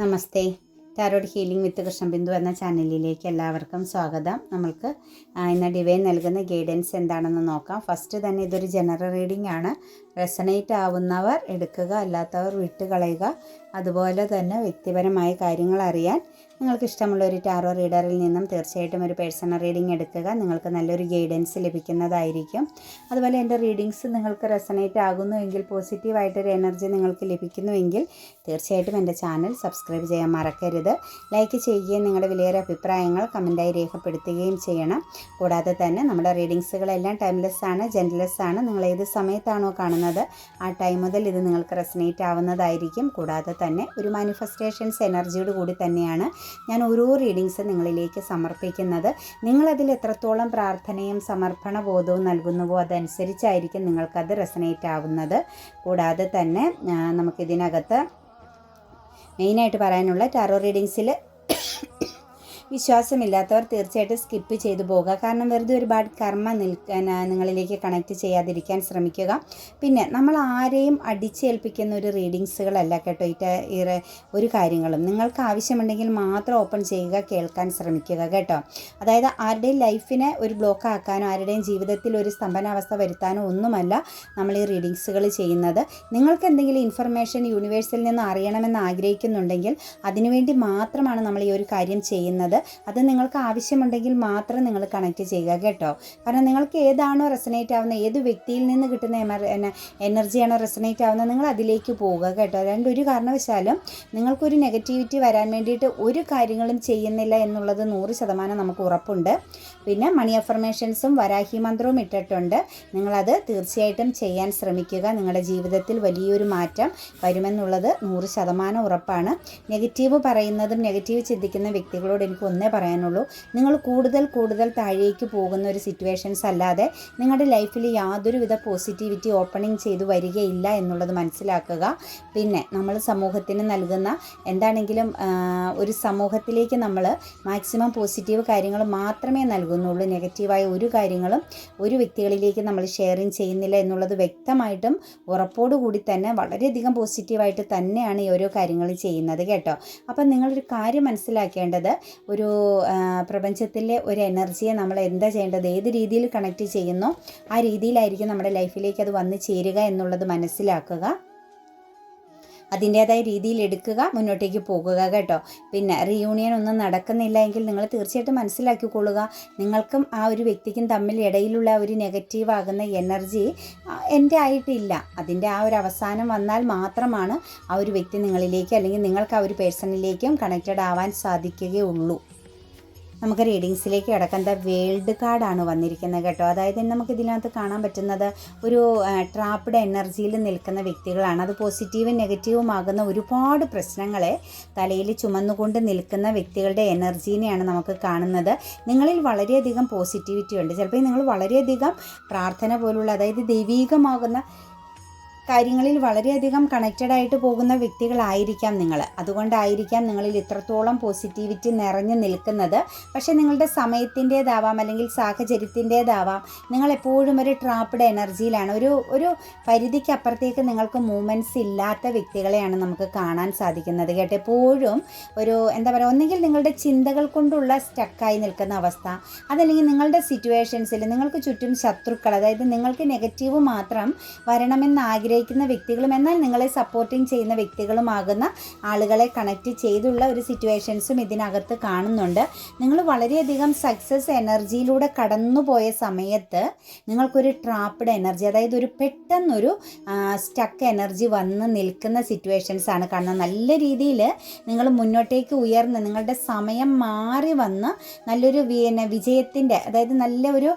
Namaste. Tarot healing with Krishnabindu എന്ന ചാനലിലേക്ക് എല്ലാവർക്കും സ്വാഗതം. നമ്മൾക്ക് ഇന്ന് ഡിവൈൻ നൽകുന്ന ഗൈഡൻസ് എന്താണെന്ന് നോക്കാം. ഫസ്റ്റ് തന്നെ ഇതൊരു ജനറൽ റീഡിംഗ് ആണ്. റെസണേറ്റ് ആവുന്നവർ എടുക്കുക അല്ലാത്തവർ വിട്ടുകളയുക. അതുപോലെ തന്നെ വ്യക്തിപരമായ കാര്യങ്ങൾ അറിയാൻ നിങ്ങൾക്ക് ഇഷ്ടമുള്ള ഒരു ടാറോ റീഡറിൽ നിന്നും തീർച്ചയായിട്ടും ഒരു പേഴ്സണൽ റീഡിംഗ് എടുക്കുക. നിങ്ങൾക്ക് നല്ലൊരു ഗൈഡൻസ് ലഭിക്കുന്നതായിരിക്കും. അതുപോലെ എന്റെ റീഡിങ്സ് നിങ്ങൾക്ക് റെസണേറ്റ് ആകുന്നുവെങ്കിൽ പോസിറ്റീവായിട്ടൊരു എനർജി നിങ്ങൾക്ക് ലഭിക്കുന്നുവെങ്കിൽ തീർച്ചയായിട്ടും എന്റെ ചാനൽ സബ്സ്ക്രൈബ് ചെയ്യാൻ മറക്കരുത്. ലൈക്ക് ചെയ്യുകയും നിങ്ങളുടെ വിലയേറെ അഭിപ്രായങ്ങൾ കമന്റായി രേഖപ്പെടുത്തുകയും ചെയ്യണം. കൂടാതെ തന്നെ നമ്മുടെ റീഡിങ്സുകളെല്ലാം ടൈംലെസ് ആണ് ജെന്റ്ലെസ് ആണ്. നിങ്ങൾ ഏത് സമയത്താണോ കാണുന്നത് ആ ടൈം മുതൽ ഇത് നിങ്ങൾക്ക് റെസനേറ്റ് ആവുന്നതായിരിക്കും. കൂടാതെ തന്നെ ഒരു മാനിഫെസ്റ്റേഷൻസ് എനർജിയോട് കൂടി തന്നെയാണ് ഞാൻ ഓരോ റീഡിങ്സും നിങ്ങളിലേക്ക് സമർപ്പിക്കുന്നത്. നിങ്ങളതിൽ എത്രത്തോളം പ്രാർത്ഥനയും സമർപ്പണ ബോധവും നൽകുന്നുവോ അതനുസരിച്ചായിരിക്കും നിങ്ങൾക്കത് റെസനേറ്റ് ആവുന്നത്. കൂടാതെ തന്നെ നമുക്കിതിനകത്ത് മെയിനായിട്ട് പറയാനുള്ള ടാറോ റീഡിങ്സിൽ വിശ്വാസമില്ലാത്തവർ തീർച്ചയായിട്ടും സ്കിപ്പ് ചെയ്തു പോകുക കാരണം വെറുതെ ഒരുപാട് കർമ്മ നിൽക്കാൻ നിങ്ങളിലേക്ക് കണക്ട് ചെയ്യാതിരിക്കാൻ ശ്രമിക്കുക. പിന്നെ നമ്മൾ ആരെയും അടിച്ചേൽപ്പിക്കുന്ന ഒരു റീഡിങ്സുകളല്ല കേട്ടോ ഈ ഒരു കാര്യങ്ങളും. നിങ്ങൾക്ക് ആവശ്യമുണ്ടെങ്കിൽ മാത്രം ഓപ്പൺ ചെയ്യുക കേൾക്കാൻ ശ്രമിക്കുക കേട്ടോ. അതായത് ആരുടെയും ലൈഫിനെ ഒരു ബ്ലോക്ക് ആക്കാനോ ആരുടെയും ജീവിതത്തിൽ ഒരു സ്തംഭനാവസ്ഥ വരുത്താനോ ഒന്നുമല്ല നമ്മൾ ഈ റീഡിങ്സുകൾ ചെയ്യുന്നത്. നിങ്ങൾക്ക് എന്തെങ്കിലും ഇൻഫർമേഷൻ യൂണിവേഴ്സിൽ നിന്ന് അറിയണമെന്ന് ആഗ്രഹിക്കുന്നുണ്ടെങ്കിൽ അതിനുവേണ്ടി മാത്രമാണ് നമ്മൾ ഈ ഒരു കാര്യം ചെയ്യുന്നത്. അത് നിങ്ങൾക്ക് ആവശ്യമുണ്ടെങ്കിൽ മാത്രം നിങ്ങൾ കണക്ട് ചെയ്യുക കേട്ടോ. കാരണം നിങ്ങൾക്ക് ഏതാണോ റെസനേറ്റ് ആവുന്ന ഏത് വ്യക്തിയിൽ നിന്ന് കിട്ടുന്ന എനർജിയാണോ റെസനേറ്റ് ആവുന്നത് നിങ്ങൾ അതിലേക്ക് പോവുക കേട്ടോ. രണ്ട് ഒരു കാരണവശാലും നിങ്ങൾക്കൊരു നെഗറ്റിവിറ്റി വരാൻ വേണ്ടിയിട്ട് ഒരു കാര്യങ്ങളും ചെയ്യുന്നില്ല എന്നുള്ളത് നൂറ് ശതമാനം നമുക്ക് ഉറപ്പുണ്ട്. പിന്നെ മണി അഫർമേഷൻസും വരാഹി മന്ത്രവും ഇട്ടിട്ടുണ്ട്. നിങ്ങളത് തീർച്ചയായിട്ടും ചെയ്യാൻ ശ്രമിക്കുക. നിങ്ങളുടെ ജീവിതത്തിൽ വലിയൊരു മാറ്റം വരുമെന്നുള്ളത് നൂറ് ശതമാനം ഉറപ്പാണ്. നെഗറ്റീവ് പറയുന്നതും നെഗറ്റീവ് ചിന്തിക്കുന്ന വ്യക്തികളോട് എനിക്ക് ഒന്നേ പറയാനുള്ളൂ. നിങ്ങൾ കൂടുതൽ കൂടുതൽ താഴേക്ക് പോകുന്ന ഒരു സിറ്റുവേഷൻസ് അല്ലാതെ നിങ്ങളുടെ ലൈഫിൽ യാതൊരുവിധ പോസിറ്റിവിറ്റി ഓപ്പണിംഗ് ചെയ്തു വരികയില്ല എന്നുള്ളത് മനസ്സിലാക്കുക. പിന്നെ നമ്മൾ സമൂഹത്തിന് നൽകുന്ന എന്താണെങ്കിലും ഒരു സമൂഹത്തിലേക്ക് നമ്മൾ മാക്സിമം പോസിറ്റീവ് കാര്യങ്ങൾ മാത്രമേ നൽകുന്നുള്ളൂ നെഗറ്റീവായ ഒരു കാര്യങ്ങളും ഒരു വ്യക്തികളിലേക്ക് നമ്മൾ ഷെയറിങ് ചെയ്യുന്നില്ല എന്നുള്ളത് വ്യക്തമായിട്ടും ഉറപ്പോടുകൂടി തന്നെ വളരെയധികം പോസിറ്റീവായിട്ട് തന്നെയാണ് ഈ ഓരോ കാര്യങ്ങൾ ചെയ്യുന്നത് കേട്ടോ. അപ്പം നിങ്ങളൊരു കാര്യം മനസ്സിലാക്കേണ്ടത് ഒരു പ്രപഞ്ചത്തിലെ ഒരു എനർജിയെ നമ്മൾ എന്താ ചെയ്യേണ്ടത് ഏത് രീതിയിൽ കണക്ട് ചെയ്യുന്നോ ആ രീതിയിലായിരിക്കും നമ്മുടെ ലൈഫിലേക്ക് അത് വന്നു ചേരുക എന്നുള്ളത് മനസ്സിലാക്കുക. അതിന്റേതായ രീതിയിൽ എടുക്കുക മുന്നോട്ടേക്ക് പോകുക കേട്ടോ. പിന്നെ റീയൂണിയൻ ഒന്നും നടക്കുന്നില്ല എങ്കിൽ നിങ്ങൾ തീർച്ചയായിട്ടും മനസ്സിലാക്കിക്കൊള്ളുക. നിങ്ങൾക്കും ആ ഒരു വ്യക്തിക്കും തമ്മിൽ ഇടയിലുള്ള ഒരു നെഗറ്റീവ് ആകുന്ന എനർജി എന്റെ ആയിട്ടില്ല. അതിന്റെ ആ ഒരു അവസാനം വന്നാൽ മാത്രമാണ് ആ ഒരു വ്യക്തി നിങ്ങളിലേക്ക് അല്ലെങ്കിൽ നിങ്ങൾക്ക് ആ ഒരു പേഴ്സണിലേക്കും കണക്റ്റഡ് ആവാൻ സാധിക്കുകയുള്ളൂ. നമുക്ക് റീഡിങ്സിലേക്ക് കിടക്കാൻ വേൾഡ് കാർഡാണ് വന്നിരിക്കുന്നത് കേട്ടോ. അതായത് നമുക്ക് ഇതിനകത്ത് കാണാൻ പറ്റുന്നത് ഒരു ട്രാപ്ഡ് എനർജിയിൽ നിൽക്കുന്ന വ്യക്തികളാണ്. അത് പോസിറ്റീവും നെഗറ്റീവും ആകുന്ന ഒരുപാട് പ്രശ്നങ്ങളെ തലയിൽ ചുമന്നുകൊണ്ട് നിൽക്കുന്ന വ്യക്തികളുടെ എനർജീനെയാണ് നമുക്ക് കാണുന്നത്. നിങ്ങളിൽ വളരെയധികം പോസിറ്റിവിറ്റി ഉണ്ട്. ചിലപ്പോൾ നിങ്ങൾ വളരെയധികം പ്രാർത്ഥന പോലുള്ള അതായത് ദൈവീകമാകുന്ന കാര്യങ്ങളിൽ വളരെയധികം കണക്റ്റഡ് ആയിട്ട് പോകുന്ന വ്യക്തികളായിരിക്കാം നിങ്ങൾ അതുകൊണ്ടായിരിക്കാം നിങ്ങളിൽ ഇത്രത്തോളം പോസിറ്റിവിറ്റി നിറഞ്ഞു നിൽക്കുന്നത്. പക്ഷേ നിങ്ങളുടെ സമയത്തിന്റേതാവാം അല്ലെങ്കിൽ സാഹചര്യത്തിന്റേതാവാം നിങ്ങൾ എപ്പോഴും ഒരു ട്രാപ്പ്ഡ് എനർജിയിലാണ് ഒരു ഒരു പരിധിക്കപ്പുറത്തേക്ക് നിങ്ങൾക്ക് മൂവ്മെന്റ്സ് ഇല്ലാത്ത വ്യക്തികളെയാണ് നമുക്ക് കാണാൻ സാധിക്കുന്നത്. കേട്ടോ എപ്പോഴും ഒരു എന്താ പറയുക ഒന്നുകിൽ നിങ്ങളുടെ ചിന്തകൾ കൊണ്ടുള്ള സ്റ്റക്കായി നിൽക്കുന്ന അവസ്ഥ അതല്ലെങ്കിൽ നിങ്ങളുടെ സിറ്റുവേഷൻസിൽ നിങ്ങൾക്ക് ചുറ്റും ശത്രുക്കൾ അതായത് നിങ്ങൾക്ക് നെഗറ്റീവ് മാത്രം വരണമെന്ന് ആഗ്രഹിക്കുന്ന വ്യക്തികളും എന്നാൽ നിങ്ങളെ സപ്പോർട്ടിങ് ചെയ്യുന്ന വ്യക്തികളുമാകുന്ന ആളുകളെ കണക്ട് ചെയ്തുള്ള ഒരു സിറ്റുവേഷൻസും ഇതിനകത്ത് കാണുന്നുണ്ട്. നിങ്ങൾ വളരെയധികം സക്സസ് എനർജിയിലൂടെ കടന്നുപോയ സമയത്ത് നിങ്ങൾക്കൊരു ട്രാപ്ഡ് എനർജി അതായത് ഒരു പെട്ടെന്നൊരു സ്റ്റക്ക് എനർജി വന്ന് നിൽക്കുന്ന സിറ്റുവേഷൻസ് ആണ്. കാണുന്നത് നല്ല രീതിയിൽ നിങ്ങൾ മുന്നോട്ടേക്ക് ഉയർന്ന് നിങ്ങളുടെ സമയം മാറി വന്ന് നല്ലൊരു വിജയത്തിന്റെ അതായത് നല്ല ഒരു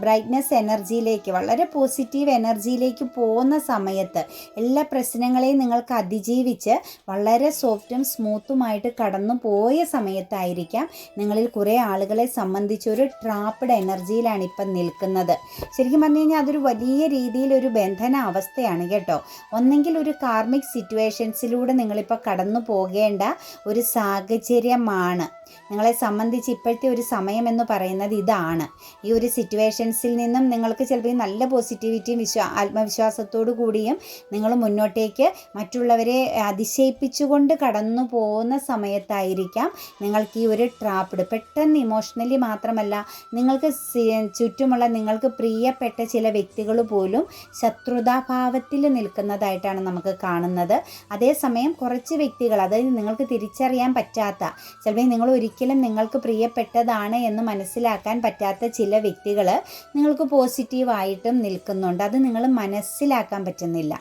ബ്രൈറ്റ്നെസ് എനർജിയിലേക്ക് വളരെ പോസിറ്റീവ് എനർജിയിലേക്ക് പോകുന്ന സമയത്ത് എല്ലാ പ്രശ്നങ്ങളെയും നിങ്ങൾക്ക് അതിജീവിച്ച് വളരെ സോഫ്റ്റും സ്മൂത്തുമായിട്ട് കടന്നു പോയ സമയത്തായിരിക്കാം നിങ്ങളിൽ കുറേ ആളുകളെ സംബന്ധിച്ച് ഒരു ട്രാപ്പഡ് എനർജിയിലാണ് ഇപ്പം നിൽക്കുന്നത്. ശരിക്കും പറഞ്ഞു കഴിഞ്ഞാൽ അതൊരു വലിയ രീതിയിൽ ഒരു ബന്ധന അവസ്ഥയാണ് കേട്ടോ. ഒന്നെങ്കിൽ ഒരു കാർമിക് സിറ്റുവേഷൻസിലൂടെ നിങ്ങളിപ്പോൾ കടന്നു പോകേണ്ട ഒരു സാഹചര്യമാണ്. നിങ്ങളെ സംബന്ധിച്ച് ഇപ്പോഴത്തെ ഒരു സമയം എന്ന് പറയുന്നത് ഇതാണ്. ഈ ഒരു സിറ്റുവേഷൻസിൽ നിന്നും നിങ്ങൾക്ക് ചിലപ്പോൾ നല്ല പോസിറ്റിവിറ്റിയും വിശ്വാ ആത്മവിശ്വാസത്തോടു കൂടിയും നിങ്ങൾ മുന്നോട്ടേക്ക് മറ്റുള്ളവരെ അതിശയിപ്പിച്ചുകൊണ്ട് കടന്നു പോകുന്ന സമയത്തായിരിക്കാം നിങ്ങൾക്ക് ഈ ഒരു ട്രാപ്പിഡ് പെട്ടെന്ന് ഇമോഷണലി മാത്രമല്ല നിങ്ങൾക്ക് ചുറ്റുമുള്ള നിങ്ങൾക്ക് പ്രിയപ്പെട്ട ചില വ്യക്തികൾ പോലും ശത്രുതാഭാവത്തിൽ നിൽക്കുന്നതായിട്ടാണ് നമുക്ക് കാണുന്നത്. അതേസമയം കുറച്ച് വ്യക്തികൾ അതായത് നിങ്ങൾക്ക് തിരിച്ചറിയാൻ പറ്റാത്ത ചിലപ്പോൾ നിങ്ങൾ ഒരിക്കലും നിങ്ങൾക്ക് പ്രിയപ്പെട്ടതാണ് എന്ന് മനസ്സിലാക്കാൻ പറ്റാത്ത ചില വ്യക്തികൾ നിങ്ങൾക്ക് പോസിറ്റീവായിട്ടും നിൽക്കുന്നുണ്ട്. അത് നിങ്ങൾ മനസ്സിലാക്കാൻ പറ്റുന്നില്ല.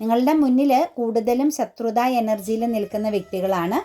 നിങ്ങളുടെ മുന്നിൽ കൂടുതലും ശത്രുത എനർജിയിൽ നിൽക്കുന്ന വ്യക്തികളാണ്.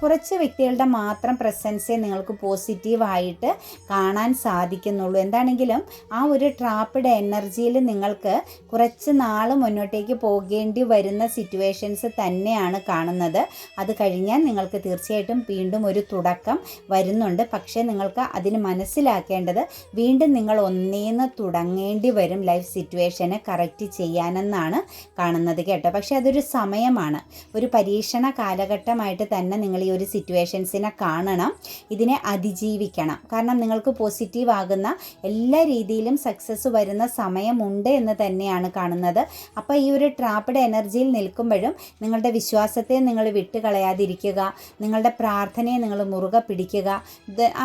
കുറച്ച് വ്യക്തികളുടെ മാത്രം പ്രസൻസേ നിങ്ങൾക്ക് പോസിറ്റീവായിട്ട് കാണാൻ സാധിക്കുന്നുള്ളൂ. എന്താണെങ്കിലും ആ ഒരു ട്രാപ്പിഡ് എനർജിയിൽ നിങ്ങൾക്ക് കുറച്ച് നാൾ മുന്നോട്ടേക്ക് പോകേണ്ടി വരുന്ന സിറ്റുവേഷൻസ് തന്നെയാണ് കാണുന്നത്. അത് കഴിഞ്ഞാൽ നിങ്ങൾക്ക് തീർച്ചയായിട്ടും വീണ്ടും ഒരു തുടക്കം വരുന്നുണ്ട്. പക്ഷേ നിങ്ങൾക്ക് അതിന് മനസ്സിലാക്കേണ്ടത് വീണ്ടും നിങ്ങൾ ഒന്നേന്ന് തുടങ്ങേണ്ടി വരും ലൈഫ് സിറ്റുവേഷനെ കറക്റ്റ് ചെയ്യാനെന്നാണ് കാണുന്നത് കേട്ടോ. പക്ഷേ അതൊരു സമയമാണ്. ഒരു പരീക്ഷണ കാലഘട്ടമായിട്ട് തന്നെ നിങ്ങൾ ഈ ഒരു സിറ്റുവേഷൻസിനെ കാണണം. ഇതിനെ അതിജീവിക്കണം. കാരണം നിങ്ങൾക്ക് പോസിറ്റീവ് ആകുന്ന എല്ലാ രീതിയിലും സക്സസ് വരുന്ന സമയമുണ്ട് എന്ന് തന്നെയാണ് കാണുന്നത്. അപ്പോൾ ഈ ഒരു ട്രാപ്പിഡ് എനർജിയിൽ നിൽക്കുമ്പോഴും നിങ്ങളുടെ വിശ്വാസത്തെ നിങ്ങൾ വിട്ടുകളയാതിരിക്കുക നിങ്ങളുടെ പ്രാർത്ഥനയെ നിങ്ങൾ മുറുകെ പിടിക്കുക.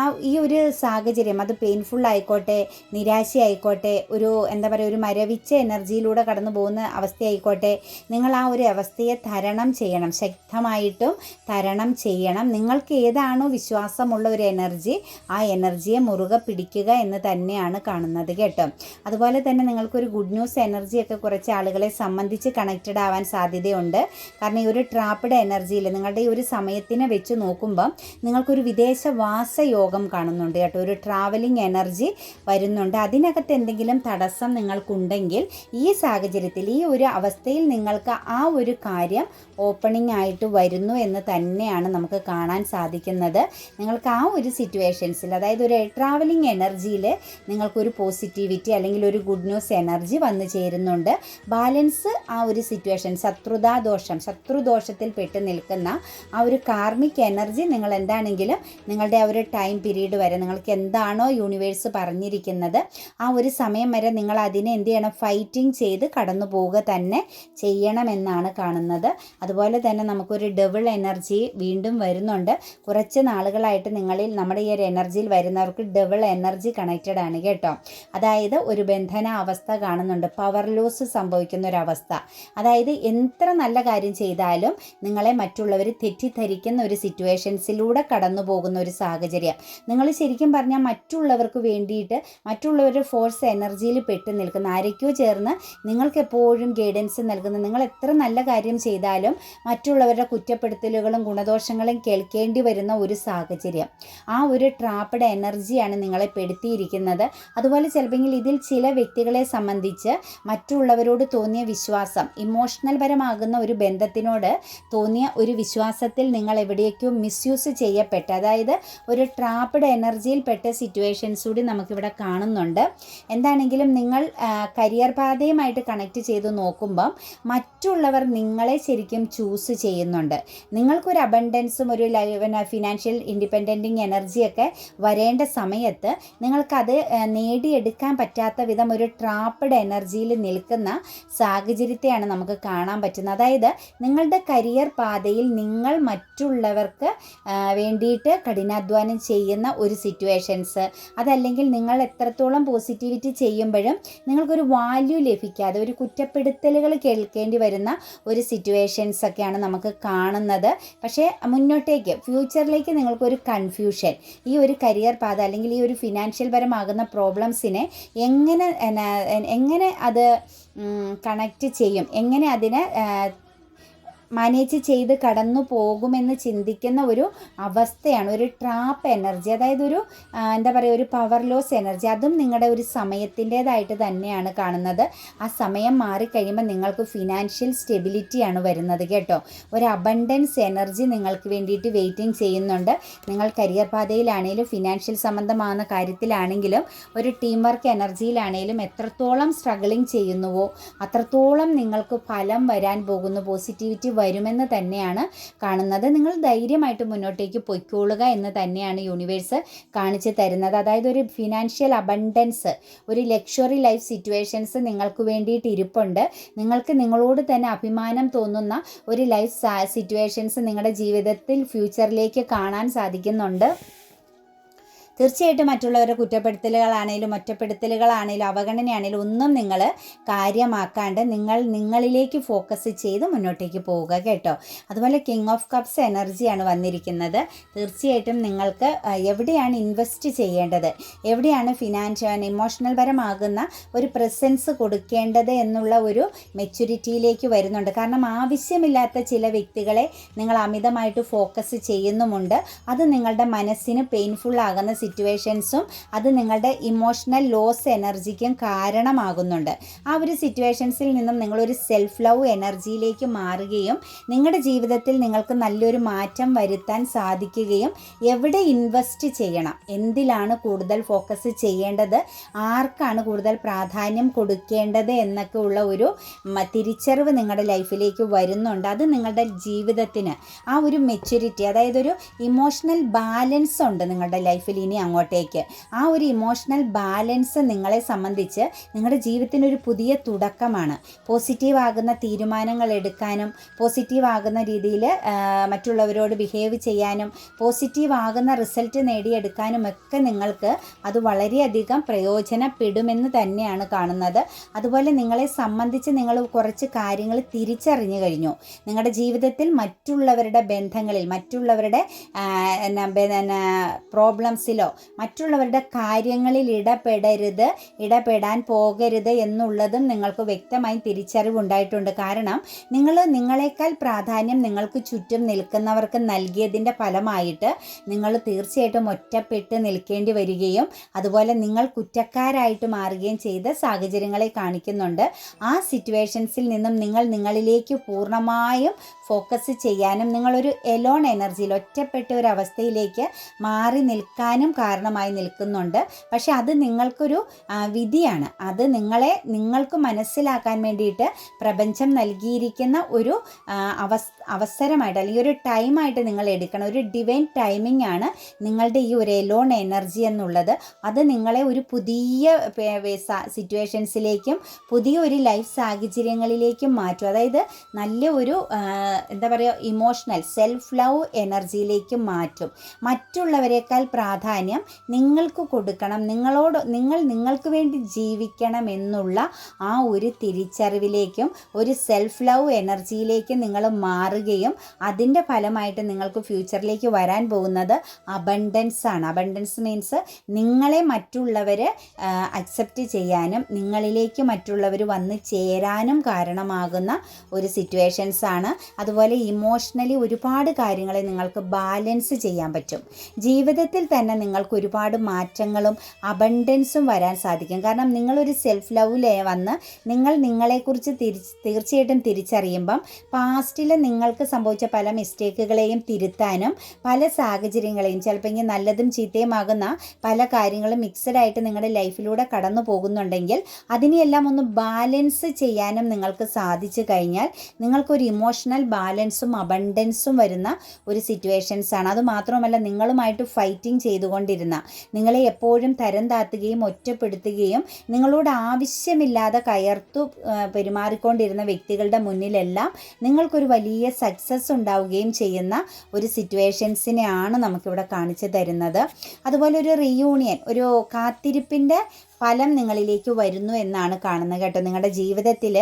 ആ ഈ ഒരു സാഹചര്യം അത് പെയിൻഫുൾ ആയിക്കോട്ടെ നിരാശയായിക്കോട്ടെ ഒരു എന്താ പറയുക ഒരു മരവിച്ച എനർജിയിലൂടെ കടന്നു പോകുന്ന അവസ്ഥയായിക്കോട്ടെ നിങ്ങൾ ആ ഒരു അവസ്ഥയെ തരണം ചെയ്യണം. ശക്തമായിട്ടും തരണം ചെയ്യണം. നിങ്ങൾക്ക് ഏതാണോ വിശ്വാസമുള്ള ഒരു എനർജി ആ എനർജിയെ മുറുകെ പിടിക്കുക എന്ന് തന്നെയാണ് കാണുന്നത് കേട്ടോ. അതുപോലെ തന്നെ നിങ്ങൾക്കൊരു ഗുഡ് ന്യൂസ് എനർജിയൊക്കെ കുറച്ച് ആളുകളെ സംബന്ധിച്ച് കണക്റ്റഡ് ആവാൻ സാധ്യതയുണ്ട്. കാരണം ഈ ഒരു ട്രാപ്പിഡ് എനർജിയിൽ നിങ്ങളുടെ ഈ ഒരു സമയത്തിനെ വെച്ച് നോക്കുമ്പം നിങ്ങൾക്കൊരു വിദേശവാസ യോഗം കാണുന്നുണ്ട് കേട്ടോ. ഒരു ട്രാവലിംഗ് എനർജി വരുന്നുണ്ട്. അതിനകത്ത് എന്തെങ്കിലും തടസ്സം നിങ്ങൾക്കുണ്ടെങ്കിൽ ഈ സാഹചര്യത്തിൽ ഈ ഒരു അവസ്ഥയിൽ നിങ്ങൾക്ക് ആ ഒരു കാര്യം ഓപ്പണിംഗ് ആയിട്ട് വരുന്നു എന്ന് തന്നെയാണ് നമുക്ക് കാണാൻ സാധിക്കുന്നത്. നിങ്ങൾക്ക് ആ ഒരു സിറ്റുവേഷൻസിൽ അതായത് ഒരു ട്രാവലിംഗ് എനർജിയിൽ നിങ്ങൾക്കൊരു പോസിറ്റിവിറ്റി അല്ലെങ്കിൽ ഒരു ഗുഡ് ന്യൂസ് എനർജി വന്നു ചേരുന്നുണ്ട്. ബാലൻസ് ആ ഒരു സിറ്റുവേഷൻ ശത്രുതാദോഷം ശത്രുദോഷത്തിൽ പെട്ട് നിൽക്കുന്ന ആ ഒരു കാർമിക് എനർജി നിങ്ങൾ എന്താണെങ്കിലും നിങ്ങളുടെ ആ ഒരു ടൈം പീരീഡ് വരെ നിങ്ങൾക്ക് എന്താണോ യൂണിവേഴ്സ് പറഞ്ഞിരിക്കുന്നത് ആ ഒരു സമയം വരെ നിങ്ങൾ അതിനെ എന്ത് ചെയ്യണം ഫൈറ്റിംഗ് ചെയ്ത് കടന്നു പോവുക തന്നെ ചെയ്യണമെന്നാണ് കാണുന്നത്. അതുപോലെ തന്നെ നമുക്കൊരു ഡബിൾ എനർജി വീണ്ടും വരുന്നുണ്ട്. കുറച്ച് നാളുകളായിട്ട് നിങ്ങളിൽ നമ്മുടെ ഈ ഒരു എനർജിയിൽ വരുന്നവർക്ക് ഡബിൾ എനർജി കണക്റ്റഡ് ആണ് കേട്ടോ. അതായത് ഒരു ബന്ധന അവസ്ഥ കാണുന്നുണ്ട്. പവർ ലോസ് സംഭവിക്കുന്ന ഒരു അവസ്ഥ. അതായത് എത്ര നല്ല കാര്യം ചെയ്താലും നിങ്ങളെ മറ്റുള്ളവർ തെറ്റിദ്ധരിക്കുന്ന ഒരു സിറ്റുവേഷൻസിലൂടെ കടന്നു പോകുന്ന ഒരു സാഹചര്യം. നിങ്ങൾ ശരിക്കും പറഞ്ഞാൽ മറ്റുള്ളവർക്ക് വേണ്ടിയിട്ട് മറ്റുള്ളവരുടെ ഫോഴ്സ് എനർജിയിൽ പെട്ട് നിൽക്കുന്ന ആരൊക്കെയോ ചേർന്ന് നിങ്ങൾക്ക് എപ്പോഴും ഗൈഡൻസ് നൽകുന്ന നിങ്ങൾ എത്ര നല്ല കാര്യം ചെയ്താലും മറ്റുള്ളവരുടെ കുറ്റപ്പെടുത്തലുകളും ഗുണദോഷങ്ങളും കേൾക്കേണ്ടി വരുന്ന ഒരു സാഹചര്യം. ആ ഒരു ട്രാപ്പഡ് എനർജിയാണ് നിങ്ങളെ പെടുത്തിയിരിക്കുന്നത്. അതുപോലെ ചിലപ്പോൾ ഇതിൽ ചില വ്യക്തികളെ സംബന്ധിച്ച് മറ്റുള്ളവരോട് തോന്നിയ വിശ്വാസം ഇമോഷണൽ പരമാകുന്ന ഒരു ബന്ധത്തിനോട് തോന്നിയ ഒരു വിശ്വാസത്തിൽ നിങ്ങൾ എവിടെയൊക്കെയോ മിസ്യൂസ് ചെയ്യപ്പെട്ട അതായത് ഒരു ട്രാപ്പഡ് എനർജിയിൽ പെട്ട സിറ്റുവേഷൻസ് കൂടി നമുക്കിവിടെ കാണുന്നുണ്ട്. എന്താണെങ്കിലും നിങ്ങൾ കരിയർ പാതയുമായിട്ട് കണക്ട് ചെയ്ത് നോക്കുമ്പം മറ്റുള്ളവർ നിങ്ങളെ ശരിക്കും ചൂസ് ചെയ്യുന്നുണ്ട്. നിങ്ങൾക്കൊരു അബണ്ടൻസും ഒരു ഫിനാൻഷ്യൽ ഇൻഡിപെൻഡന്റിങ് എനർജിയൊക്കെ വരേണ്ട സമയത്ത് നിങ്ങൾക്കത് നേടിയെടുക്കാൻ പറ്റാത്ത വിധം ഒരു ട്രാപ്പഡ് എനർജിയിൽ നിൽക്കുന്ന സാഹചര്യത്തെയാണ് നമുക്ക് കാണാൻ പറ്റുന്നത്. അതായത് നിങ്ങളുടെ കരിയർ പാതയിൽ നിങ്ങൾ മറ്റുള്ളവർക്ക് വേണ്ടിയിട്ട് കഠിനാധ്വാനം ചെയ്യുന്ന ഒരു സിറ്റുവേഷൻസ് അതല്ലെങ്കിൽ നിങ്ങൾ എത്രത്തോളം പോസിറ്റിവിറ്റി ചെയ്യുമ്പോഴും നിങ്ങൾക്കൊരു വാല്യൂ ലഭിക്കാതെ ഒരു കുറ്റപ്പെടുത്തലുകൾ കേൾക്കേണ്ടി വരുന്ന ഒരു സിറ്റുവേഷൻസ് ഒക്കെയാണ് നമുക്ക് കാണുന്നത്. പക്ഷേ മുന്നോട്ടേക്ക് ഫ്യൂച്ചറിലേക്ക് നിങ്ങൾക്കൊരു കൺഫ്യൂഷൻ ഈ ഒരു കരിയർ പാത അല്ലെങ്കിൽ ഈ ഒരു ഫിനാൻഷ്യൽ പരമാകുന്ന പ്രോബ്ലംസിനെ എങ്ങനെ എങ്ങനെ അത് കണക്റ്റ് ചെയ്യും? എങ്ങനെ അതിനെ മാനേജ് ചെയ്ത് കടന്നു പോകുമെന്ന് ചിന്തിക്കുന്ന ഒരു അവസ്ഥയാണ് ഒരു ട്രാപ്പ് എനർജി അതായത് ഒരു എന്താ പറയുക ഒരു പവർ ലോസ് എനർജി അതും നിങ്ങളുടെ ഒരു സമയത്തിന്റേതായിട്ട് തന്നെയാണ് കാണുന്നത്. ആ സമയം മാറിക്കഴിയുമ്പോൾ നിങ്ങൾക്ക് ഫിനാൻഷ്യൽ സ്റ്റെബിലിറ്റിയാണ് വരുന്നത് കേട്ടോ. ഒരു അബണ്ടൻസ് എനർജി നിങ്ങൾക്ക് വേണ്ടിയിട്ട് വെയിറ്റിംഗ് ചെയ്യുന്നുണ്ട്. നിങ്ങൾ കരിയർ പാതയിലാണെങ്കിലും ഫിനാൻഷ്യൽ സംബന്ധമാകുന്ന കാര്യത്തിലാണെങ്കിലും ഒരു ടീം വർക്ക് എനർജിയിലാണെങ്കിലും എത്രത്തോളം സ്ട്രഗിളിങ് ചെയ്യുന്നുവോ അത്രത്തോളം നിങ്ങൾക്ക് ഫലം വരാൻ പോകുന്നു പോസിറ്റിവിറ്റി വരുമെന്ന് തന്നെയാണ് കാണുന്നത്. നിങ്ങൾ ധൈര്യമായിട്ട് മുന്നോട്ടേക്ക് പൊയ്ക്കോളുക എന്ന് തന്നെയാണ് യൂണിവേഴ്സ് കാണിച്ചു തരുന്നത്. അതായത് ഒരു ഫിനാൻഷ്യൽ അബണ്ടൻസ് ഒരു ലക്ഷറി ലൈഫ് സിറ്റുവേഷൻസ് നിങ്ങൾക്ക് വേണ്ടിയിട്ട് ഇരിപ്പുണ്ട്. നിങ്ങൾക്ക് നിങ്ങളോട് തന്നെ അഭിമാനം തോന്നുന്ന ഒരു ലൈഫ് സിറ്റുവേഷൻസ് നിങ്ങളുടെ ജീവിതത്തിൽ ഫ്യൂച്ചറിലേക്ക് കാണാൻ സാധിക്കുന്നുണ്ട്. തീർച്ചയായിട്ടും മറ്റുള്ളവരുടെ കുറ്റപ്പെടുത്തലുകളാണേലും ഒറ്റപ്പെടുത്തലുകളാണേലും അവഗണനയാണേലും ഒന്നും നിങ്ങൾ കാര്യമാക്കാണ്ട് നിങ്ങൾ നിങ്ങളിലേക്ക് ഫോക്കസ് ചെയ്ത് മുന്നോട്ടേക്ക് പോവുക കേട്ടോ. അതുപോലെ കിങ് ഓഫ് കപ്സ് എനർജിയാണ് വന്നിരിക്കുന്നത്. തീർച്ചയായിട്ടും നിങ്ങൾക്ക് എവിടെയാണ് ഇൻവെസ്റ്റ് ചെയ്യേണ്ടത്? എവിടെയാണ് ഫിനാൻഷ്യൽ ഇമോഷണൽ പരമാകുന്ന ഒരു പ്രസൻസ് കൊടുക്കേണ്ടത് എന്നുള്ള ഒരു മെച്യൂരിറ്റിയിലേക്ക് വരുന്നുണ്ട്. കാരണം ആവശ്യമില്ലാത്ത ചില വ്യക്തികളെ നിങ്ങൾ അമിതമായിട്ട് ഫോക്കസ് ചെയ്യുന്നുമുണ്ട്. അത് നിങ്ങളുടെ മനസ്സിന് പെയിൻഫുൾ ആകുന്ന സിറ്റുവേഷൻസും അത് നിങ്ങളുടെ ഇമോഷണൽ ലോസ് എനർജിക്കും കാരണമാകുന്നുണ്ട്. ആ ഒരു സിറ്റുവേഷൻസിൽ നിന്നും നിങ്ങളൊരു സെൽഫ് ലവ് എനർജിയിലേക്ക് മാറുകയും നിങ്ങളുടെ ജീവിതത്തിൽ നിങ്ങൾക്ക് നല്ലൊരു മാറ്റം വരുത്താൻ സാധിക്കുകയും എവിടെ ഇൻവെസ്റ്റ് ചെയ്യണം? എന്തിലാണ് കൂടുതൽ ഫോക്കസ് ചെയ്യേണ്ടത്? ആർക്കാണ് കൂടുതൽ പ്രാധാന്യം കൊടുക്കേണ്ടത്? എന്നൊക്കെ ഉള്ള ഒരു തിരിച്ചറിവ് നിങ്ങളുടെ ലൈഫിലേക്ക് വരുന്നുണ്ട്. അത് നിങ്ങളുടെ ജീവിതത്തിന് ആ ഒരു മെച്യൂരിറ്റി അതായത് ഒരു ഇമോഷണൽ ബാലൻസ് ഉണ്ട് നിങ്ങളുടെ ലൈഫിൽ ഇനി അങ്ങോട്ടേക്ക്. ആ ഒരു ഇമോഷണൽ ബാലൻസ് നിങ്ങളെ സംബന്ധിച്ച് നിങ്ങളുടെ ജീവിതത്തിനൊരു പുതിയ തുടക്കമാണ്. പോസിറ്റീവ് ആകുന്ന തീരുമാനങ്ങൾ എടുക്കാനും പോസിറ്റീവ് ആകുന്ന രീതിയിൽ മറ്റുള്ളവരോട് ബിഹേവ് ചെയ്യാനും പോസിറ്റീവ് ആകുന്ന റിസൾട്ട് നേടിയെടുക്കാനും ഒക്കെ നിങ്ങൾക്ക് അത് വളരെയധികം പ്രയോജനപ്പെടുമെന്ന് തന്നെയാണ് കാണുന്നത്. അതുപോലെ നിങ്ങളെ സംബന്ധിച്ച് നിങ്ങൾ കുറച്ച് കാര്യങ്ങൾ തിരിച്ചറിഞ്ഞു കഴിഞ്ഞു. നിങ്ങളുടെ ജീവിതത്തിൽ മറ്റുള്ളവരുടെ ബന്ധങ്ങളിൽ മറ്റുള്ളവരുടെ ആ, പ്രോബ്ലംസിലോ മറ്റുള്ളവരുടെ കാര്യങ്ങളിൽ ഇടപെടരുത് ഇടപെടാൻ പോകരുത് എന്നുള്ളതും നിങ്ങൾക്ക് വ്യക്തമായി തിരിച്ചറിവുണ്ടായിട്ടുണ്ട്. കാരണം നിങ്ങൾ നിങ്ങളെക്കാൾ പ്രാധാന്യം നിങ്ങൾക്ക് ചുറ്റും നിൽക്കുന്നവർക്ക് നൽകിയതിന്റെ ഫലമായിട്ട് നിങ്ങൾ തീർച്ചയായിട്ടും ഒറ്റപ്പെട്ട് നിൽക്കേണ്ടി വരികയും അതുപോലെ നിങ്ങൾ കുറ്റക്കാരായിട്ട് മാറുകയും ചെയ്ത സാഹചര്യങ്ങളെ കാണിക്കുന്നുണ്ട്. ആ സിറ്റുവേഷൻസിൽ നിന്നും നിങ്ങൾ നിങ്ങളിലേക്ക് പൂർണമായും ഫോക്കസ് ചെയ്യാനും നിങ്ങളൊരു എലോൺ എനർജിയിൽ ഒറ്റപ്പെട്ട ഒരു അവസ്ഥയിലേക്ക് മാറി നിൽക്കാനും കാരണമായി നിൽക്കുന്നുണ്ട്. പക്ഷെ അത് നിങ്ങൾക്കൊരു വിധിയാണ്. അത് നിങ്ങളെ നിങ്ങൾക്ക് മനസ്സിലാക്കാൻ വേണ്ടിയിട്ട് പ്രപഞ്ചം നൽകിയിരിക്കുന്ന ഒരു അവസ് അവസരമായിട്ട് അല്ലെങ്കിൽ ഒരു ടൈമായിട്ട് നിങ്ങൾ എടുക്കണം. ഒരു ഡിവൈൻ ടൈമിംഗ് ആണ് നിങ്ങളുടെ ഈ ഒരു എലോൺ എനർജി എന്നുള്ളത്. അത് നിങ്ങളെ ഒരു പുതിയ സിറ്റുവേഷൻസിലേക്കും പുതിയ ഒരു ലൈഫ് സാഹചര്യങ്ങളിലേക്കും മാറ്റും. അതായത് നല്ല ഒരു എന്താ പറയുക ഇമോഷണൽ സെൽഫ് ലവ് എനർജിയിലേക്കും മാറ്റും. മറ്റുള്ളവരെക്കാൾ പ്രാധാന്യം നിങ്ങൾക്ക് കൊടുക്കണം. നിങ്ങളോട് നിങ്ങൾ നിങ്ങൾക്ക് വേണ്ടി ജീവിക്കണം എന്നുള്ള ആ ഒരു തിരിച്ചറിവിലേക്കും ഒരു സെൽഫ് ലവ് എനർജിയിലേക്കും നിങ്ങൾ മാറുകയും അതിന്റെ ഫലമായിട്ട് നിങ്ങൾക്ക് ഫ്യൂച്ചറിലേക്ക് വരാൻ പോകുന്നത് അബണ്ടൻസ് ആണ്. അബണ്ടൻസ് മീൻസ് നിങ്ങളെ മറ്റുള്ളവർ അക്സെപ്റ്റ് ചെയ്യാനും നിങ്ങളിലേക്ക് മറ്റുള്ളവർ വന്ന് ചേരാനും കാരണമാകുന്ന ഒരു സിറ്റുവേഷൻസ് ആണ്. അതുപോലെ ഇമോഷണലി ഒരുപാട് കാര്യങ്ങളെ നിങ്ങൾക്ക് ബാലൻസ് ചെയ്യാൻ പറ്റും. ജീവിതത്തിൽ തന്നെ നിങ്ങൾക്ക് ഒരുപാട് മാറ്റങ്ങളും അബണ്ടൻസും വരാൻ സാധിക്കും. കാരണം നിങ്ങളൊരു സെൽഫ് ലവിലെ വന്ന് നിങ്ങൾ നിങ്ങളെക്കുറിച്ച് തിരി തീർച്ചയായിട്ടും തിരിച്ചറിയുമ്പം പാസ്റ്റിൽ നിങ്ങൾക്ക് സംഭവിച്ച പല മിസ്റ്റേക്കുകളെയും തിരുത്താനും പല സാഹചര്യങ്ങളെയും ചിലപ്പോൾ ഇങ്ങനെ നല്ലതും ചീത്തയുമാകുന്ന പല കാര്യങ്ങളും മിക്സഡ് ആയിട്ട് നിങ്ങളുടെ ലൈഫിലൂടെ കടന്നു പോകുന്നുണ്ടെങ്കിൽ അതിനെയെല്ലാം ഒന്ന് ബാലൻസ് ചെയ്യാനും നിങ്ങൾക്ക് സാധിച്ചു കഴിഞ്ഞാൽ നിങ്ങൾക്കൊരു ഇമോഷണൽ ബാലൻസും അബണ്ടൻസും വരുന്ന ഒരു സിറ്റുവേഷൻസ് ആണ്. അത് മാത്രമല്ല നിങ്ങളുമായിട്ട് ഫൈറ്റിംഗ് ചെയ്തുകൊണ്ടിരുന്ന നിങ്ങളെ എപ്പോഴും തരം താത്തുകയും ഒറ്റപ്പെടുത്തുകയും നിങ്ങളോട് ആവശ്യമില്ലാതെ കയർത്തു പെരുമാറിക്കൊണ്ടിരുന്ന വ്യക്തികളുടെ മുന്നിലെല്ലാം നിങ്ങൾക്കൊരു വലിയ സക്സസ് ഉണ്ടാവുകയും ചെയ്യുന്ന ഒരു സിറ്റുവേഷൻസിനെയാണ് നമുക്കിവിടെ കാണിച്ചു തരുന്നത്. അതുപോലെ ഒരു റീയൂണിയൻ ഒരു കാത്തിരിപ്പിന്റെ ഫലം നിങ്ങളിലേക്ക് വരുന്നു എന്നാണ് കാണുന്നത് കേട്ടോ. നിങ്ങളുടെ ജീവിതത്തിൽ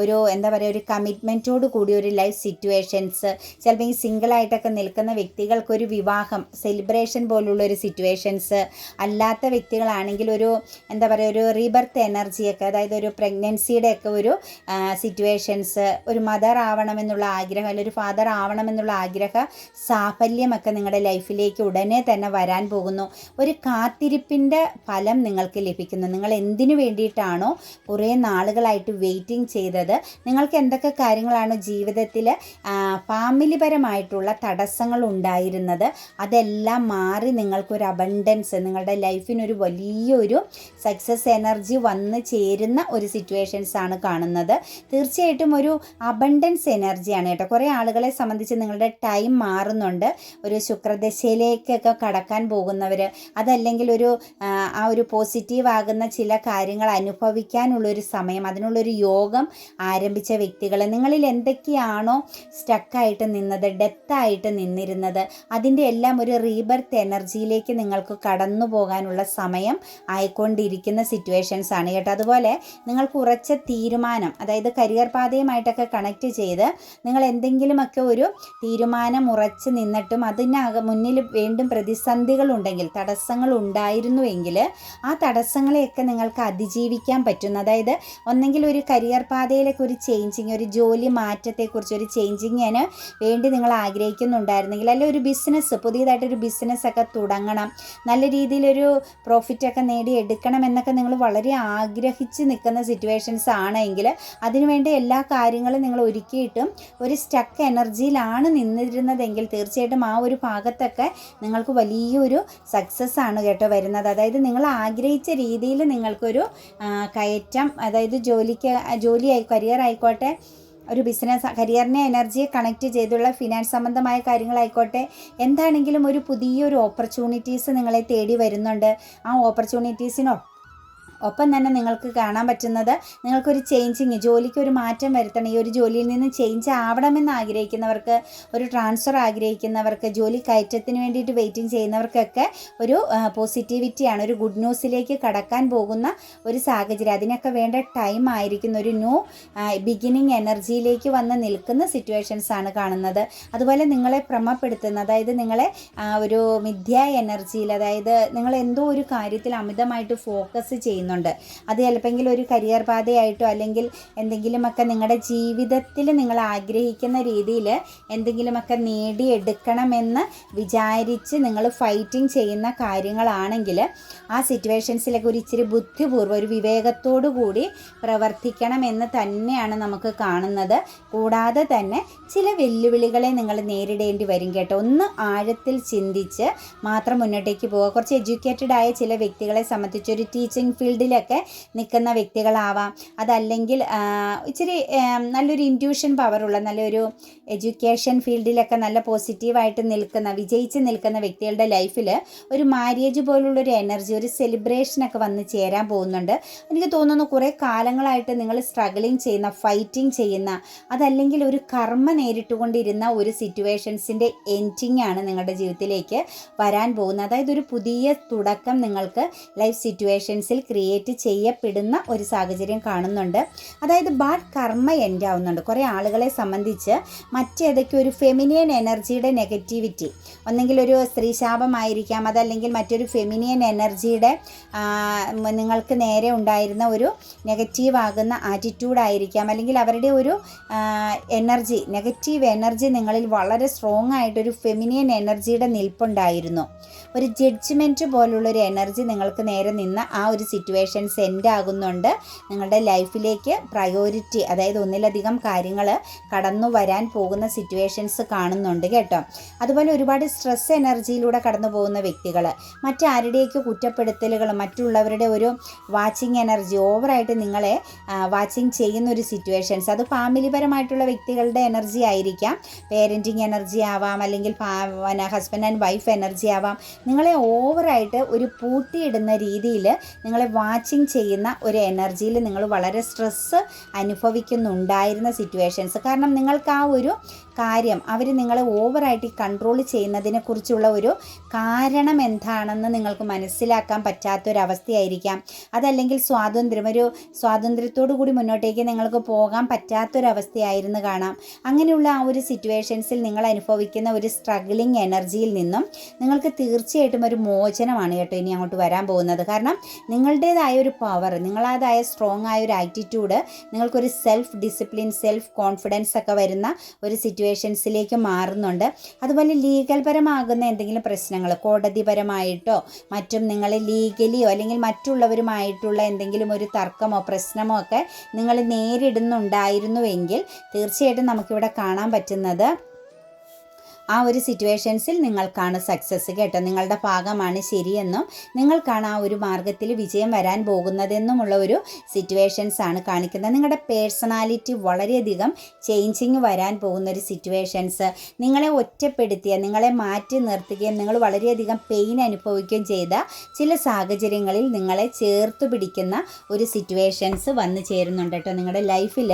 ഒരു എന്താ പറയുക ഒരു കമ്മിറ്റ്മെന്റോട് കൂടി ഒരു ലൈഫ് സിറ്റുവേഷൻസ് ചിലപ്പോൾ ഈ സിംഗിളായിട്ടൊക്കെ നിൽക്കുന്ന വ്യക്തികൾക്ക് ഒരു വിവാഹം സെലിബ്രേഷൻ പോലുള്ള ഒരു സിറ്റുവേഷൻസ് അല്ലാത്ത വ്യക്തികളാണെങ്കിൽ ഒരു എന്താ പറയുക ഒരു റീബർത്ത് എനർജിയൊക്കെ അതായത് ഒരു പ്രഗ്നൻസിയുടെ ഒക്കെ ഒരു സിറ്റുവേഷൻസ് ഒരു മദർ ആവണമെന്നുള്ള ആഗ്രഹം അല്ലെങ്കിൽ ഒരു ഫാദർ ആവണമെന്നുള്ള ആഗ്രഹ സാഫല്യമൊക്കെ നിങ്ങളുടെ ലൈഫിലേക്ക് ഉടനെ തന്നെ വരാൻ പോകുന്നു. ഒരു കാത്തിരിപ്പിന്റെ ഫലം നിങ്ങൾക്ക് ലഭിക്കുന്നു. സാധിക്കുന്നത് നിങ്ങൾ എന്തിനു വേണ്ടിയിട്ടാണോ കുറേ നാളുകളായിട്ട് വെയിറ്റിംഗ് ചെയ്തത്? നിങ്ങൾക്ക് എന്തൊക്കെ കാര്യങ്ങളാണ് ജീവിതത്തിൽ ഫാമിലിപരമായിട്ടുള്ള തടസ്സങ്ങൾ ഉണ്ടായിരുന്നത്? അതെല്ലാം മാറി നിങ്ങൾക്കൊരു അബണ്ടൻസ് നിങ്ങളുടെ ലൈഫിനൊരു വലിയൊരു സക്സസ് എനർജി വന്ന് ചേരുന്ന ഒരു സിറ്റുവേഷൻസ് ആണ് കാണുന്നത്. തീർച്ചയായിട്ടും ഒരു അബണ്ടൻസ് എനർജിയാണ് കേട്ടോ. കുറേ ആളുകളെ സംബന്ധിച്ച് നിങ്ങളുടെ ടൈം മാറുന്നുണ്ട്. ഒരു ശുക്രദശയിലേക്കൊക്കെ കടക്കാൻ പോകുന്നവർ അതല്ലെങ്കിൽ ഒരു ആ ഒരു പോസിറ്റീവ് ആകുന്ന ചില കാര്യങ്ങൾ അനുഭവിക്കാനുള്ളൊരു സമയം അതിനുള്ളൊരു യോഗം ആരംഭിച്ച വ്യക്തികൾ നിങ്ങളിൽ എന്തൊക്കെയാണോ സ്റ്റക്കായിട്ട് നിന്നത് ഡെത്തായിട്ട് നിന്നിരുന്നത് അതിന്റെ എല്ലാം ഒരു റീബർത്ത് എനർജിയിലേക്ക് നിങ്ങൾക്ക് കടന്നു പോകാനുള്ള സമയം ആയിക്കൊണ്ടിരിക്കുന്ന സിറ്റുവേഷൻസ് ആണ് കേട്ടോ. അതുപോലെ നിങ്ങൾക്ക് ഉറച്ച തീരുമാനം അതായത് കരിയർ പാതയുമായിട്ടൊക്കെ കണക്ട് ചെയ്ത് നിങ്ങൾ എന്തെങ്കിലുമൊക്കെ ഒരു തീരുമാനം ഉറച്ച് നിന്നിട്ടും അതിനക മുന്നിൽ വീണ്ടും പ്രതിസന്ധികളുണ്ടെങ്കിൽ തടസ്സങ്ങൾ ഉണ്ടായിരുന്നുവെങ്കിൽ ആ തടസ്സങ്ങളെയൊക്കെ നിങ്ങൾക്ക് അതിജീവിക്കാൻ പറ്റുന്ന. അതായത് ഒന്നെങ്കിൽ ഒരു കരിയർ പാതയിലേക്ക് ഒരു ചേഞ്ചിങ് ഒരു ജോലി മാറ്റത്തെക്കുറിച്ച് ഒരു ചേഞ്ചിങ്ങിന് വേണ്ടി നിങ്ങൾ ആഗ്രഹിക്കുന്നുണ്ടായിരുന്നെങ്കിൽ അല്ലെങ്കിൽ ഒരു ബിസിനസ് പുതിയതായിട്ടൊരു ബിസിനസ്സൊക്കെ തുടങ്ങണം. നല്ല രീതിയിലൊരു പ്രോഫിറ്റൊക്കെ നേടിയെടുക്കണം എന്നൊക്കെ നിങ്ങൾ വളരെ ആഗ്രഹിച്ച് നിൽക്കുന്ന സിറ്റുവേഷൻസ് ആണെങ്കിൽ അതിനുവേണ്ടി എല്ലാ കാര്യങ്ങളും നിങ്ങൾ ഒരുക്കിയിട്ടും ഒരു സ്റ്റക്ക് എനർജിയിലാണ് നിന്നിരുന്നതെങ്കിൽ തീർച്ചയായിട്ടും ആ ഒരു ഭാഗത്തൊക്കെ നിങ്ങൾക്ക് വലിയൊരു സക്സസ് ആണ് കേട്ടോ വരുന്നത്. അതായത് നിങ്ങൾ ആഗ്രഹിച്ച രീതിയിൽ നിങ്ങൾക്കൊരു ആ, കയറ്റം അതായത് ജോലിക്ക് ജോലിയായി കരിയർ ആയിക്കോട്ടെ ഒരു ബിസിനസ് കരിയറിനെ എനർജിയെ കണക്ട് ചെയ്തുള്ള ഫിനാൻസ് സംബന്ധമായ കാര്യങ്ങളായിക്കോട്ടെ എന്താണെങ്കിലും ഒരു പുതിയൊരു ഓപ്പർച്യൂണിറ്റീസ് നിങ്ങളെ തേടി വരുന്നുണ്ട്. ആ ഓപ്പർച്യൂണിറ്റീസിനോ ഒപ്പം തന്നെ നിങ്ങൾക്ക് കാണാൻ പറ്റുന്നത് നിങ്ങൾക്കൊരു ചേഞ്ചിങ് ജോലിക്ക് ഒരു മാറ്റം വരുത്തണം. ഈ ഒരു ജോലിയിൽ നിന്ന് ചേഞ്ച് ആവണമെന്ന് ആഗ്രഹിക്കുന്നവർക്ക് ഒരു ട്രാൻസ്ഫർ ആഗ്രഹിക്കുന്നവർക്ക് ജോലി കയറ്റത്തിന് വേണ്ടിയിട്ട് വെയിറ്റിംഗ് ചെയ്യുന്നവർക്കൊക്കെ ഒരു പോസിറ്റിവിറ്റിയാണ് ഒരു ഗുഡ് ന്യൂസിലേക്ക് കടക്കാൻ പോകുന്ന ഒരു സാഹചര്യം. അതിനൊക്കെ വേണ്ട ടൈം ആയിരിക്കുന്ന. ഒരു ന്യൂ ബിഗിനിങ് എനർജിയിലേക്ക് വന്ന് നിൽക്കുന്ന സിറ്റുവേഷൻസ് ആണ് കാണുന്നത്. അതുപോലെ നിങ്ങളെ ഭ്രമപ്പെടുത്തുന്ന അതായത് നിങ്ങളെ ഒരു മിഥ്യ എനർജിയിൽ അതായത് നിങ്ങൾ എന്തോ ഒരു കാര്യത്തിൽ അമിതമായിട്ട് ഫോക്കസ് ചെയ്യുന്നുണ്ട്. അത് ചിലപ്പോൾ ഒരു കരിയർ പാതയായിട്ടോ അല്ലെങ്കിൽ എന്തെങ്കിലുമൊക്കെ നിങ്ങളുടെ ജീവിതത്തിൽ നിങ്ങൾ ആഗ്രഹിക്കുന്ന രീതിയിൽ എന്തെങ്കിലുമൊക്കെ നേടിയെടുക്കണമെന്ന് വിചാരിച്ച് നിങ്ങൾ ഫൈറ്റിംഗ് ചെയ്യുന്ന കാര്യങ്ങളാണെങ്കിൽ ആ സിറ്റുവേഷൻസിലൊക്കെ ഒരു ഇച്ചിരി ബുദ്ധിപൂർവം ഒരു വിവേകത്തോടു കൂടി പ്രവർത്തിക്കണം എന്ന് തന്നെയാണ് നമുക്ക് കാണുന്നത്. കൂടാതെ തന്നെ ചില വെല്ലുവിളികളെ നിങ്ങൾ നേരിടേണ്ടി വരും കേട്ടോ. ഒന്ന് ആഴത്തിൽ ചിന്തിച്ച് മാത്രം മുന്നോട്ടേക്ക് പോവുക. കുറച്ച് എഡ്യൂക്കേറ്റഡ് ആയ ചില വ്യക്തികളെ സംബന്ധിച്ച് ഒരു ടീച്ചിങ് ഫീൽഡിലൊക്കെ നിൽക്കുന്ന വ്യക്തികളാവാം. അതല്ലെങ്കിൽ ഇച്ചിരി നല്ലൊരു ഇന്റ്യൂഷൻ പവറുള്ള നല്ലൊരു എഡ്യൂക്കേഷൻ ഫീൽഡിലൊക്കെ നല്ല പോസിറ്റീവായിട്ട് നിൽക്കുന്ന വിജയിച്ച് നിൽക്കുന്ന വ്യക്തികളുടെ ലൈഫിൽ ഒരു മാര്യേജ് പോലുള്ളൊരു എനർജി ഒരു സെലിബ്രേഷനൊക്കെ വന്ന് ചേരാൻ പോകുന്നുണ്ട്. എനിക്ക് തോന്നുന്നു കുറേ കാലങ്ങളായിട്ട് നിങ്ങൾ സ്ട്രഗിളിങ് ചെയ്യുന്ന ഫൈറ്റിംഗ് ചെയ്യുന്ന അതല്ലെങ്കിൽ ഒരു കർമ്മ നേരിട്ടുകൊണ്ടിരുന്ന ഒരു സിറ്റുവേഷൻസിന്റെ എൻഡിങ് ആണ് നിങ്ങളുടെ ജീവിതത്തിലേക്ക് വരാൻ പോകുന്നത്. അതായത് ഒരു പുതിയ തുടക്കം നിങ്ങൾക്ക് ലൈഫ് സിറ്റുവേഷൻസിൽ ക്രിയേറ്റ് ചെയ്യപ്പെടുന്ന ഒരു സാഹചര്യം കാണുന്നുണ്ട്. അതായത് ബാഡ് കർമ്മ എൻഡ് ആവുന്നുണ്ട് കുറേ ആളുകളെ സംബന്ധിച്ച് മറ്റേതൊക്കെ ഒരു ഫെമിനിയൻ എനർജിയുടെ നെഗറ്റിവിറ്റി ഒന്നെങ്കിൽ ഒരു സ്ത്രീശാപമായിരിക്കാം അതല്ലെങ്കിൽ മറ്റൊരു ഫെമിനിയൻ എനർജിയുടെ നിങ്ങൾക്ക് നേരെ ഉണ്ടായിരുന്ന ഒരു നെഗറ്റീവ് ആകുന്ന ആറ്റിറ്റ്യൂഡ് ആയിരിക്കാം. അല്ലെങ്കിൽ അവരുടെ ഒരു എനർജി നെഗറ്റീവ് എനർജി നിങ്ങളിൽ വളരെ സ്ട്രോങ് ആയിട്ടൊരു ഫെമിനിയൻ എനർജിയുടെ നിൽപ്പുണ്ടായിരുന്നു. ഒരു ജഡ്ജ്മെന്റ് പോലുള്ളൊരു എനർജി നിങ്ങൾക്ക് നേരെ നിന്ന ആ ഒരു സിറ്റുവേഷൻസ് സെൻഡ് ആകുന്നുണ്ട്. നിങ്ങളുടെ ലൈഫിലേക്ക് പ്രയോറിറ്റി അതായത് ഒന്നിലധികം കാര്യങ്ങൾ കടന്നു വരാൻ പോകുന്ന സിറ്റുവേഷൻസ് കാണുന്നുണ്ട് കേട്ടോ. അതുപോലെ ഒരുപാട് സ്ട്രെസ് എനർജിയിലൂടെ കടന്നു പോകുന്ന വ്യക്തികൾ മറ്റാരുടെയൊക്കെ കുറ്റപ്പെടുത്തലുകൾ മറ്റുള്ളവരുടെ ഒരു വാച്ചിങ് എനർജി ഓവറായിട്ട് നിങ്ങളെ വാച്ചിങ് ചെയ്യുന്ന ഒരു സിറ്റുവേഷൻസ് അത് ഫാമിലിപരമായിട്ടുള്ള വ്യക്തികളുടെ എനർജി ആയിരിക്കാം. പേരന്റിങ് എനർജി ആവാം അല്ലെങ്കിൽ ഹസ്ബൻഡ് ആൻഡ് വൈഫ് എനർജി ആവാം. നിങ്ങളെ ഓവറായിട്ട് ഒരു പൂട്ടിയിടുന്ന രീതിയിൽ നിങ്ങളെ വാച്ചിങ് ചെയ്യുന്ന ഒരു എനർജിയിൽ നിങ്ങൾ വളരെ സ്ട്രെസ്സ് അനുഭവിക്കുന്നുണ്ടായിരുന്ന സിറ്റുവേഷൻസ് കാരണം നിങ്ങൾക്ക് ആ ഒരു കാര്യം അവർ നിങ്ങളെ ഓവറായിട്ട് കൺട്രോൾ ചെയ്യുന്നതിനെ കുറിച്ചുള്ള ഒരു കാരണം എന്താണെന്ന് നിങ്ങൾക്ക് മനസ്സിലാക്കാൻ പറ്റാത്തൊരവസ്ഥയായിരിക്കാം. അതല്ലെങ്കിൽ സ്വാതന്ത്ര്യം ഒരു സ്വാതന്ത്ര്യത്തോടു കൂടി മുന്നോട്ടേക്ക് നിങ്ങൾക്ക് പോകാൻ പറ്റാത്തൊരവസ്ഥയായിരുന്നു കാണാം. അങ്ങനെയുള്ള ആ ഒരു സിറ്റുവേഷൻസിൽ നിങ്ങൾ അനുഭവിക്കുന്ന ഒരു സ്ട്രഗ്ലിംഗ് എനർജിയിൽ നിന്നും നിങ്ങൾക്ക് തീർച്ചയായിട്ടും ഒരു മോചനമാണ് കേട്ടോ ഇനി അങ്ങോട്ട് വരാൻ പോകുന്നത്. കാരണം നിങ്ങളുടേതായ ഒരു പവർ നിങ്ങളതായ സ്ട്രോങ് ആയ ഒരു ആറ്റിറ്റ്യൂഡ് നിങ്ങൾക്കൊരു സെൽഫ് ഡിസിപ്ലിൻ സെൽഫ് കോൺഫിഡൻസ് ഒക്കെ വരുന്ന ഒരു സിറ്റുവേഷൻ സിറ്റുവേഷൻസിലേക്ക് മാറുന്നുണ്ട്. അതുപോലെ ലീഗൽ പരമാകുന്ന എന്തെങ്കിലും പ്രശ്നങ്ങൾ കോടതിപരമായിട്ടോ മറ്റും നിങ്ങൾ ലീഗലിയോ അല്ലെങ്കിൽ മറ്റുള്ളവരുമായിട്ടുള്ള എന്തെങ്കിലും ഒരു തർക്കമോ പ്രശ്നമോ ഒക്കെ നിങ്ങൾ നേരിടുന്നുണ്ടായിരുന്നുവെങ്കിൽ തീർച്ചയായിട്ടും നമുക്കിവിടെ കാണാൻ പറ്റുന്നത് ആ ഒരു സിറ്റുവേഷൻസിൽ നിങ്ങൾക്കാണ് സക്സസ് കേട്ടോ. നിങ്ങളുടെ ഭാഗമാണ് ശരിയെന്നും നിങ്ങൾക്കാണ് ആ ഒരു മാർഗത്തിൽ വിജയം വരാൻ പോകുന്നതെന്നുമുള്ള ഒരു സിറ്റുവേഷൻസ് ആണ് കാണിക്കുന്നത്. നിങ്ങളുടെ പേഴ്സണാലിറ്റി വളരെയധികം ചേഞ്ചിങ് വരാൻ പോകുന്ന ഒരു സിറ്റുവേഷൻസ് നിങ്ങളെ ഒറ്റപ്പെടുത്തിയ നിങ്ങളെ മാറ്റി നിർത്തുകയും നിങ്ങൾ വളരെയധികം പെയിൻ അനുഭവിക്കുകയും ചെയ്ത ചില സാഹചര്യങ്ങളിൽ നിങ്ങളെ ചേർത്ത് പിടിക്കുന്ന ഒരു സിറ്റുവേഷൻസ് വന്നു ചേരുന്നുണ്ട് കേട്ടോ. നിങ്ങളുടെ ലൈഫിൽ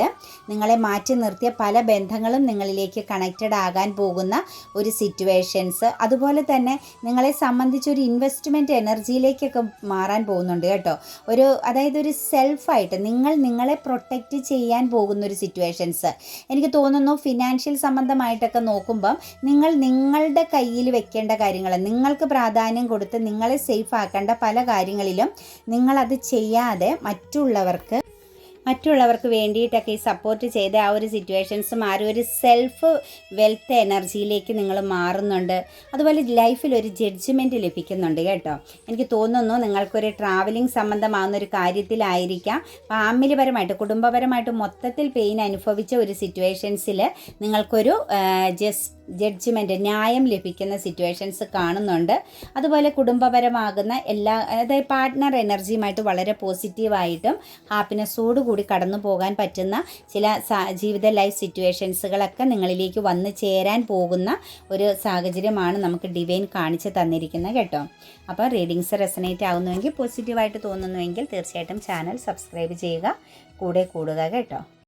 നിങ്ങളെ മാറ്റി നിർത്തിയ പല ബന്ധങ്ങളും നിങ്ങളിലേക്ക് കണക്റ്റഡ് ആകാൻ പോകുന്ന ഒരു സിറ്റുവേഷൻസ് അതുപോലെ തന്നെ നിങ്ങളെ സംബന്ധിച്ച് ഒരു ഇൻവെസ്റ്റ്മെന്റ് എനർജിയിലേക്കൊക്കെ മാറാൻ പോകുന്നുണ്ട് കേട്ടോ. ഒരു അതായത് ഒരു സെൽഫായിട്ട് നിങ്ങൾ നിങ്ങളെ പ്രൊട്ടക്റ്റ് ചെയ്യാൻ പോകുന്ന ഒരു സിറ്റുവേഷൻസ് എനിക്ക് തോന്നുന്നു ഫിനാൻഷ്യൽ സംബന്ധമായിട്ടൊക്കെ നോക്കുമ്പം നിങ്ങൾ നിങ്ങളുടെ കയ്യിൽ വെക്കേണ്ട കാര്യങ്ങൾ നിങ്ങൾക്ക് പ്രാധാന്യം കൊടുത്ത് നിങ്ങളെ സേഫ് ആക്കേണ്ട പല കാര്യങ്ങളിലും നിങ്ങളത് ചെയ്യാതെ മറ്റുള്ളവർക്ക് മറ്റുള്ളവർക്ക് വേണ്ടിയിട്ടൊക്കെ ഈ സപ്പോർട്ട് ചെയ്ത ആ ഒരു സിറ്റുവേഷൻസ് മാറി ഒരു സെൽഫ് വെൽത്ത് എനർജിയിലേക്ക് നിങ്ങൾ മാറുന്നുണ്ട്. അതുപോലെ ലൈഫിൽ ഒരു ജഡ്ജ്മെന്റ് ലഭിക്കുന്നുണ്ട് കേട്ടോ. എനിക്ക് തോന്നുന്നു നിങ്ങൾക്കൊരു ട്രാവലിംഗ് സംബന്ധമാകുന്ന ഒരു കാര്യത്തിലായിരിക്കാം. ഫാമിലിപരമായിട്ട് കുടുംബപരമായിട്ട് മൊത്തത്തിൽ പെയിൻ അനുഭവിച്ച ഒരു സിറ്റുവേഷൻസിൽ നിങ്ങൾക്കൊരു ജസ്റ്റ് ജഡ്ജ്മെന്റ് ന്യായം ലഭിക്കുന്ന സിറ്റുവേഷൻസ് കാണുന്നുണ്ട്. അതുപോലെ കുടുംബപരമാകുന്ന എല്ലാ അതായത് പാർട്ട്ണർ എനർജിയുമായിട്ട് വളരെ പോസിറ്റീവായിട്ടും ഹാപ്പിനെസ്സോട് കൂടി കടന്നു പോകാൻ പറ്റുന്ന ചില ജീവിത ലൈഫ് സിറ്റുവേഷൻസുകളൊക്കെ നിങ്ങളിലേക്ക് വന്നു ചേരാൻ പോകുന്ന ഒരു സാഹചര്യമാണ് നമുക്ക് ഡിവൈൻ കാണിച്ചു തന്നിരിക്കുന്നത് കേട്ടോ. അപ്പോൾ റീഡിങ്സ് റെസനേറ്റ് ആവുന്നുവെങ്കിൽ പോസിറ്റീവായിട്ട് തോന്നുന്നുവെങ്കിൽ തീർച്ചയായിട്ടും ചാനൽ സബ്സ്ക്രൈബ് ചെയ്യുക. കൂടെ കൂടുക കേട്ടോ.